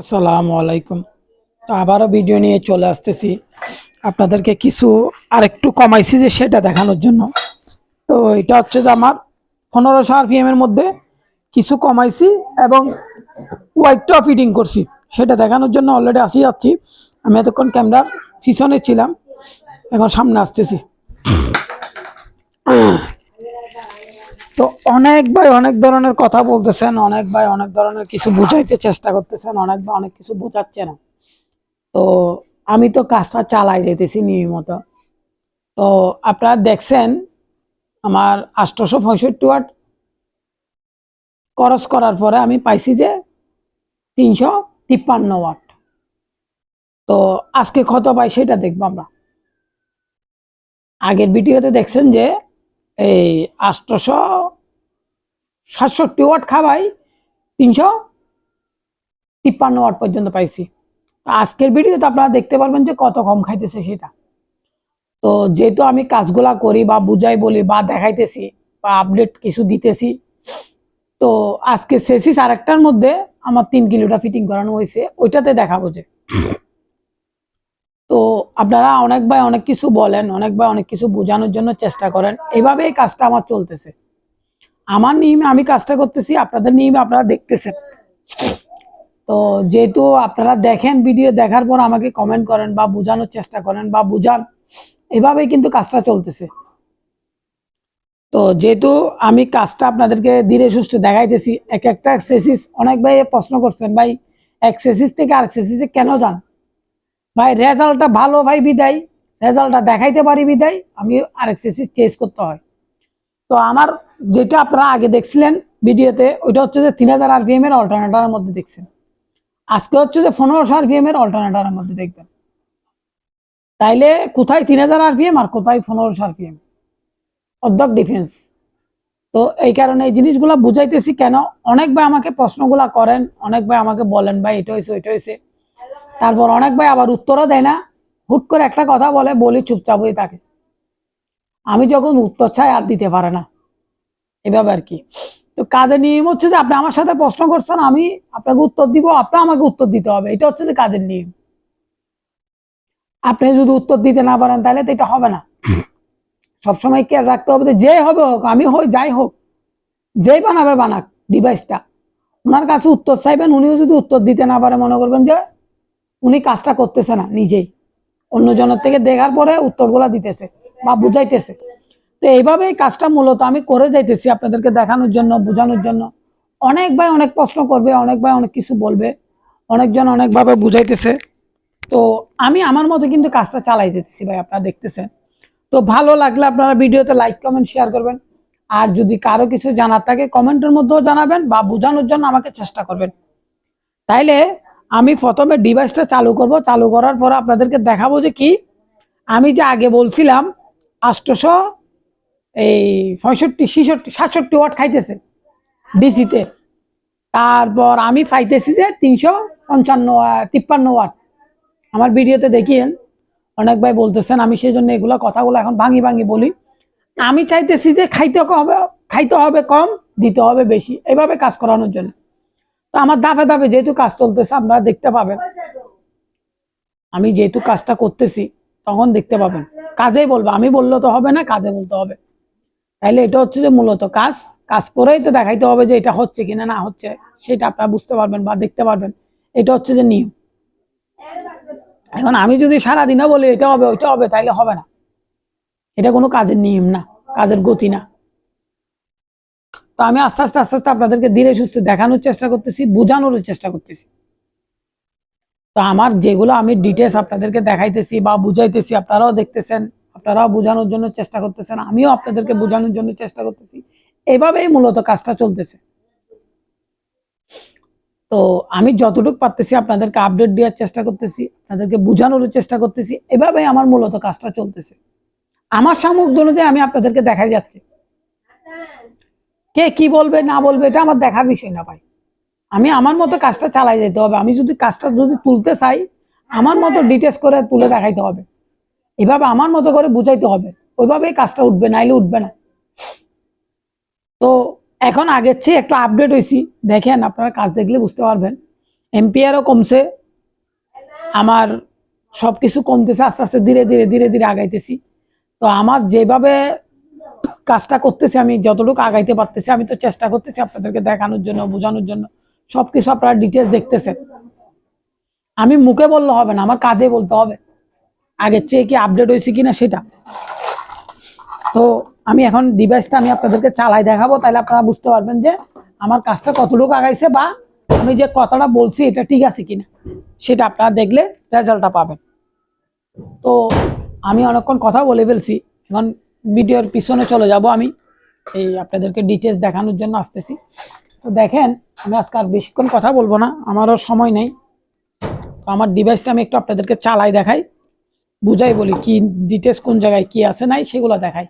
আসসালামু আলাইকুম। তো আবারও ভিডিও নিয়ে চলে আসতেছি। আপনাদেরকে কিছু আরেকটু কমাইছি যে সেটা দেখানোর জন্য। তো এটা হচ্ছে যে আমার পনেরোশো আরপিএম এর মধ্যে কিছু কমাইছি এবং ওয়াইটটাও ফিটিং করছি। সেটা দেখানোর জন্য অলরেডি আসি যাচ্ছি। আমি এতক্ষণ ক্যামেরার পিছনে ছিলাম। এখন সামনে আসতেছি। অনেক ভাই অনেক ধরনের কথা বলতেছেন, অনেক ভাই অনেক ধরনের কিছু বুঝাইতে চেষ্টা করতেছেন, অনেক ভাই অনেক কিছু বোঝাচ্ছে না। তো আমি তো কাজটা চালাই যেতেছি নিয়মিত। তো আপনারা দেখছেন আমার আষ্টশো পঁয়ষট্টি ওয়াট খরচ করার পরে আমি পাইছি যে তিনশো তিপ্পান্ন ওয়াট। তো আজকে কত পাই সেটা দেখব আমরা। আগের ভিডিওতে দেখছেন যে এই আষ্টশো সাতষট্টি ওয়াট খাবাই তিনশো তিপ্পান্ন ওয়াট পর্যন্ত পাইছি। তো আজকের ভিডিওতে আপনারা দেখতে পারবেন যে কত কম খাইতেছে সেটা। তো যেহেতু আমি কাজগুলা করি বা বুঝাই বলি বা দেখাইতেছি বা আপডেট কিছু দিতেছি, তো আজকে সেসিস আরেকটার মধ্যে আমার তিন কিলোটা ফিটিং করানো হয়েছে, ওইটাতে দেখাবো যে। তো আপনারা অনেক ভাই অনেক কিছু বলেন, অনেক ভাই অনেক কিছু বোঝানোর জন্য চেষ্টা করেন এইভাবে এই কাজটা আমার চলতেছে। আমার নিয়মে আমি কাজটা করতেছি, আপনাদের নিয়মে আপনারা দেখতেছেন। তো যেহেতু আপনারা দেখেন, ভিডিও দেখার পর আমাকে কমেন্ট করেন বা বোঝানোর চেষ্টা করেন বা বুঝান, এভাবেই কিন্তু কাজটা চলতেছে। তো যেহেতু আমি কাজটা আপনাদেরকে ধীরে সুস্থে দেখাইতেছি, এক একটা সেসিস অনেক ভাই প্রশ্ন করছেন, ভাই এক সেসিস থেকে আরেক সেসিসে কেন যান? ভাই রেজাল্টটা ভালো ভাই বিদায় রেজাল্টটা দেখাইতে পারি বিদায়, আমি আরেক সেসিস চেঞ্জ করতে হয়। তো আমার যেটা আপনারা আগে দেখছিলেন ভিডিওতে, ওইটা হচ্ছে যে তিন হাজার আরপিএম এর অল্টারনেটারের মধ্যে দেখছেন। আজকে হচ্ছে যে পনেরোশো আরপিএম এর অল্টারনেটারের মধ্যে দেখবেন। তাইলে কোথায় তিন হাজার আরপিএম আর কোথায় পনেরোশো আরপিএম অর্ধক ডিফেন্স তো এই কারণে এই জিনিসগুলো বুঝাইতেছি কেন? অনেক ভাই আমাকে প্রশ্নগুলা করেন, অনেক ভাই আমাকে বলেন, ভাই, এটা হয়েছে, ওইটা হয়েছে। তারপর অনেক ভাই আবার উত্তরও দেয় না। হুট করে একটা কথা বলে, বলি চুপচাপ হয়ে থাকে। আমি যখন উত্তর চাই আর দিতে পারে না। এভাবে আর কি। তো কাজের নিয়ম হচ্ছে যে আপনি আমার সাথে প্রশ্ন করছেন, আমি আপনাকে উত্তর দিব, আপনি আমাকে উত্তর দিতে হবে। এটা হচ্ছে যে কাজের নিয়ম। আপনি যদি উত্তর দিতে না পারেন তাহলে তো এটা হবে না। সবসময় কেয়ার রাখতে হবে যে হবে হোক, আমি হই, যাই হোক, যেই বানাবে বানাক ডিভাইসটা ওনার কাছে উত্তর চাইবেন, উনিও যদি উত্তর দিতে না পারে, মনে করবেন যে উনি কাজটা করতেছে না নিজেই। অন্যজনের থেকে দেখার পরে উত্তরগুলা দিতেছে। বা বুঝাইতেছে। তো এইভাবেই কাজটা মূলত আমি করে যাইতেছি আপনাদেরকে দেখানোর জন্য, বোঝানোর জন্য। অনেক ভাই অনেক প্রশ্ন করবে, অনেক ভাই অনেক কিছু বলবে, অনেকজন অনেকভাবে বুঝাইতেছে। তো আমি আমার মতো কিন্তু কাজটা চালাই যেতেছি ভাই, আপনারা দেখতেছেন। তো ভালো লাগলে আপনারা ভিডিওতে লাইক, কমেন্ট, শেয়ার করবেন। আর যদি কারও কিছু জানার থাকে, কমেন্টের মধ্যেও জানাবেন বা বোঝানোর জন্য আমাকে চেষ্টা করবেন। তাইলে আমি প্রথমে ডিভাইসটা চালু করব। চালু করার পর আপনাদেরকে দেখাবো যে কি। আমি যে আগে বলছিলাম আষ্টশো, এই পঁয়ষট্টি, ছিষট্টি, সাতষট্টি ওয়াট খাইতেছে ডিসিতে। তারপর আমি পাইতেছি যে তিনশো পঞ্চান্ন তিপ্পান্ন ওয়াট। আমার ভিডিওতে দেখিয়েন, অনেক ভাই বলতেছেন, আমি সেই জন্য এগুলো কথাগুলো এখন ভাঙি ভাঙি বলি। আমি চাইতেছি যে খাইতে হবে খাইতে হবে কম, দিতে হবে বেশি, এভাবে কাজ করানোর জন্য। তো আমার দাফে দাফে যেহেতু কাজ চলতেছে, আপনারা দেখতে পাবেন। আমি যেহেতু কাজটা করতেছি, তখন দেখতে পাবেন। কাজেই বলব, আমি বললে তো হবে না, কাজে বলতে হবে। তাইলে এটা হচ্ছে যে মূলত কাজ কাজ করেই তো দেখাইতে হবে যে এটা হচ্ছে কিনা না হচ্ছে, সেটা আপনারা বুঝতে পারবেন বা দেখতে পারবেন। এটা হচ্ছে যে নিয়ম। এখন আমি যদি সারাদিনও বলি এটা হবে, ওইটা হবে, তাইলে হবে না। এটা কোনো কাজের নিয়ম না, কাজের গতি না। তো আমি আস্তে আস্তে আস্তে আস্তে আপনাদেরকে ধীরে সুস্থে দেখানোর চেষ্টা করতেছি বোঝানোর চেষ্টা করতেছি। তো আমার যেগুলো আমি ডিটেলস আপনাদেরকে দেখাইতেছি বা বুঝাইতেছি, আপনারাও দেখতেছেন, আপনারাও বোঝানোর জন্য চেষ্টা করতেছেন, আমিও আপনাদেরকে বোঝানোর জন্য চেষ্টা করতেছি। এভাবেই মূলত কাজটা চলতেছে। তো আমি যতটুকু পারতেছি আপনাদেরকে আপডেট দেওয়ার চেষ্টা করতেছি, আপনাদেরকে বোঝানোর চেষ্টা করতেছি, এভাবেই আমার মূলত কাজটা চলতেছে। আমার সামগ্রী অনুযায়ী আমি আপনাদেরকে দেখাই যাচ্ছি। কে কি বলবে, না বলবে, এটা আমার দেখার বিষয় না ভাই। আমি আমার মতো কাজটা চালাই যেতে হবে। আমি যদি কাজটা যদি তুলতে চাই, আমার মতো ডিটেলস করে তুলে দেখাইতে হবে। এভাবে আমার মতো করে বুঝাইতে হবে। ওইভাবেই কাজটা উঠবে, নাইলে উঠবে না। তো এখন আগের চেয়ে একটু আপডেট হয়েছি দেখেন আপনারা কাজ দেখলে বুঝতে পারবেন। এম্পিয়ারও কমছে। আমার সব কিছু কমতেছে, আস্তে আস্তে ধীরে ধীরে ধীরে ধীরে আগাইতেছি। তো আমার যেভাবে কাজটা করতেছি, আমি যতটুকু আগাইতে পারতেছি, আমি তো চেষ্টা করতেছি আপনাদেরকে দেখানোর জন্য, বোঝানোর জন্য। সবকিছু আপনারা ডিটেলস দেখতেছেন। আমি মুখে বললে হবে না, আমার কাজে বলতে হবে। আগের চেয়ে কি আপডেট হয়েছে কিনা সেটা। তো আমি এখন ডিভাইসটা আমি আপনাদেরকে চালাই দেখাবো, তাহলে আপনারা বুঝতে পারবেন যে আমার কাজটা কতটুকু আগাইছে বা আমি যে কথাটা বলছি এটা ঠিক আছে কিনা। সেটা আপনারা দেখলে রেজাল্টটা পাবেন। তো আমি অনেকক্ষণ কথা বলে ফেলছি, এখন ভিডিওর পিছনে চলে যাব আমি। এই আপনাদেরকে ডিটেলস দেখানোর জন্য আসতেছি। তো দেখেন, আমি আজকে আর বেশিক্ষণ কথা বলব না, আমারও সময় নেই। তো আমার ডিভাইসটা আমি একটু আপনাদেরকে চালাই দেখাই, বুঝাই বলি কি ডিটেলস কোন জায়গায় কি আছে নাই সেগুলো দেখাই।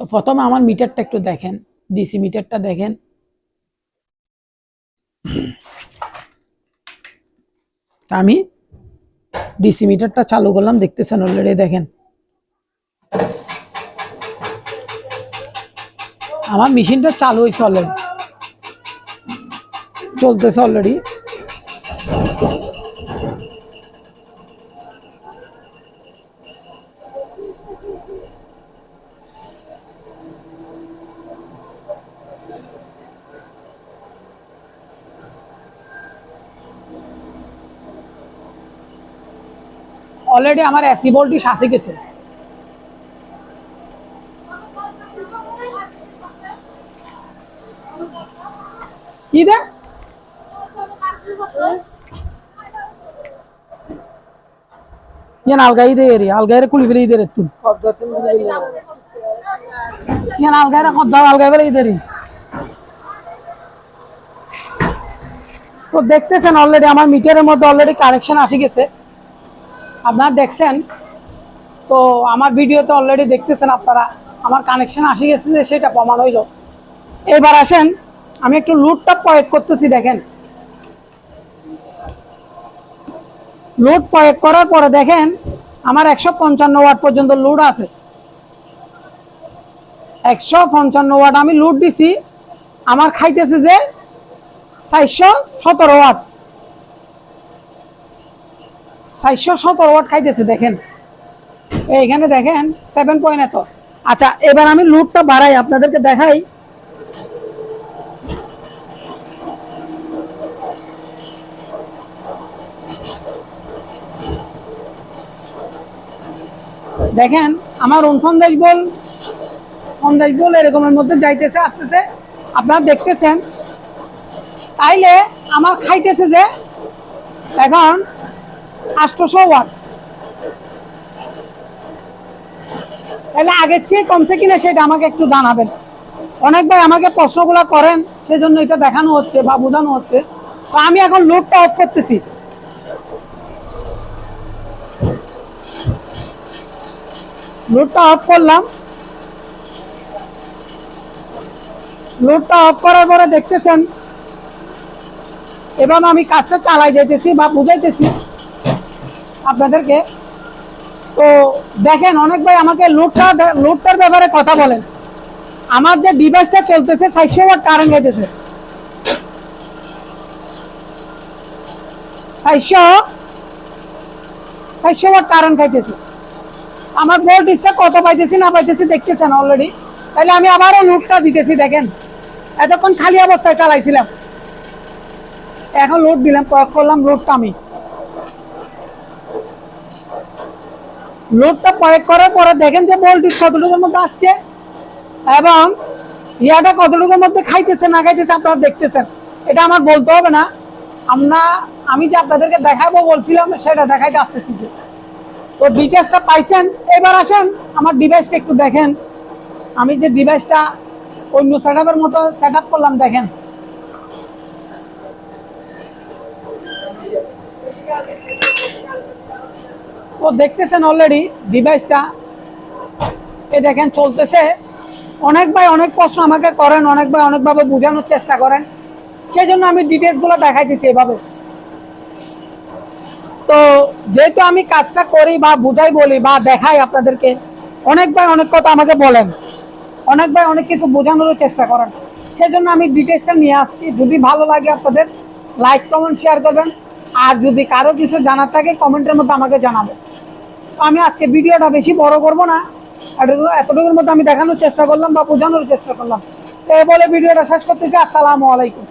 তো প্রথমে আমার মিটারটা একটু দেখেন ডিসি মিটারটা দেখেন। আমি ডিসি মিটারটা চালু করলাম, দেখতেছেন অলরেডি দেখেন। আমার মেশিনটা চালু হয়েছে অলরেডি চলতেছে অলরেডি অলরেডি আমার এসি ভোল্টেজ আসে গেছে। কি দে ಏನು ಅಲ್ಗೈದೆ ರೀ ಅಲ್ಗೈರೆ ಕುಳಿ ಬೆಲೆ ಇದೆ ರೀ ತು ಏನು ಅಲ್ಗೈರೆ ಕೊದ್ದ ಅಲ್ಗೈ বেলে ಇದೆ ರೀ তো দেখতেছেন অলরেডি আমার মিটারের মধ্যে অলরেডি কানেকশন আসে গেছে আপনারা দেখছেন তো আমার ভিডিওতে অলরেডি দেখতেছেন আপনারা আমার কানেকশন আসে গেছে যে সেটা প্রমাণ হইল এবার আসেন আমি একটু লুটটা প্রয়োগ করতেছি দেখেন লোড প্রয়োগ করার পরে দেখেন আমার একশো পঞ্চান্ন ওয়াট পর্যন্ত লোড আছে। একশো পঞ্চান্ন ওয়াট আমি লোড দিছি, আমার খাইতেছে যে চারশো সতেরো ওয়াট। চারশো সতেরো ওয়াট খাইতেছে, দেখেন। এইখানে দেখেন সেভেন পয়েন্ট এত। আচ্ছা এবার আমি লোডটা বাড়াই, আপনাদেরকে দেখাই। দেখেন, আমার উনপঞ্চাশ বল পঞ্চাশ বল এরকমের মধ্যে যাইতেছে, আসতেছে। আপনারা দেখতেছেন, তাইলে আমার খাইতেছে যে এখন আটশোশো ওয়াট। তাহলে আগের চেয়ে কমছে কিনা সেটা আমাকে একটু জানাবেন। অনেক ভাই আমাকে প্রশ্নগুলো করেন, সেজন্য এটা দেখানো হচ্ছে বা বোঝানো হচ্ছে। তো আমি এখন লোডটা অফ করতেছি। লোডটা অফ করলাম। লোডটা অফ করার পরে দেখতেছেন, এবার আমি কাজটা চালাই যাইতেছি বা বুঝাইতেছি আপনাদেরকে। তো দেখেন, অনেক ভাই আমাকে লোডটা লোডটার ব্যাপারে কথা বলেন। আমার যে ডিভাইসটা চলতেছে চারশো ওয়াট কারেন্ট গাইতেছে চারশো চারশো ওয়াট কারেন্ট খাইতেছে। আমার ভোল্টেজটা কত পাইতেছি না পাইতেছি দেখতেছেন অলরেডি তাহলে আমি আবারও লোডটা দিতেছি, দেখেন। এতক্ষণ খালি অবস্থায় চালাইছিলাম। এখন লোড দিলাম প্রয়োগ করলাম লোডটা আমি। লোডটা প্রয়োগ করার পরে দেখেন যে ভোল্টেজ কতটুকুর মধ্যে আসছে এবং ইয়াটা কতটুকুর মধ্যে খাইতেছে, না খাইতেছে আপনারা দেখতেছেন। এটা আমার বলতে হবে না। আমরা, আমি যে আপনাদেরকে দেখাবো বলছিলাম, সেটা দেখাইতে আসতেছি যে। তো ডিটেলসটা পাইছেন? এবার আসেন, আমার ডিভাইসটা একটু দেখেন। আমি যে ডিভাইসটা অন্য সেট মতো সেট করলাম, দেখেন। তো দেখতেছেন অলরেডি ডিভাইসটা এ দেখেন, চলতেছে। অনেক ভাই অনেক প্রশ্ন আমাকে করেন, অনেক ভাই অনেকভাবে বোঝানোর চেষ্টা করেন। সেই জন্য আমি ডিটেলসগুলো দেখাইতেছি এভাবে। তো যেহেতু আমি কাজটা করি বা বুঝাই বলি বা দেখাই আপনাদেরকে, অনেক ভাই অনেক কথা আমাকে বলেন। অনেক ভাই অনেক কিছু বোঝানোর চেষ্টা করেন। সেই জন্য আমি ডিটেলসটা নিয়ে আসছি। যদি ভালো লাগে আপনাদের, লাইক, কমেন্ট, শেয়ার করবেন। আর যদি কারও কিছু জানার থাকে, কমেন্টের মধ্যে আমাকে জানাবেন। তো আমি আজকে ভিডিওটা বেশি বড় করব না। এতটুকুর মধ্যে আমি দেখানোর চেষ্টা করলাম বা বোঝানোর চেষ্টা করলাম। তো বলে ভিডিওটা শেষ করতেছি। আসসালামু আলাইকুম।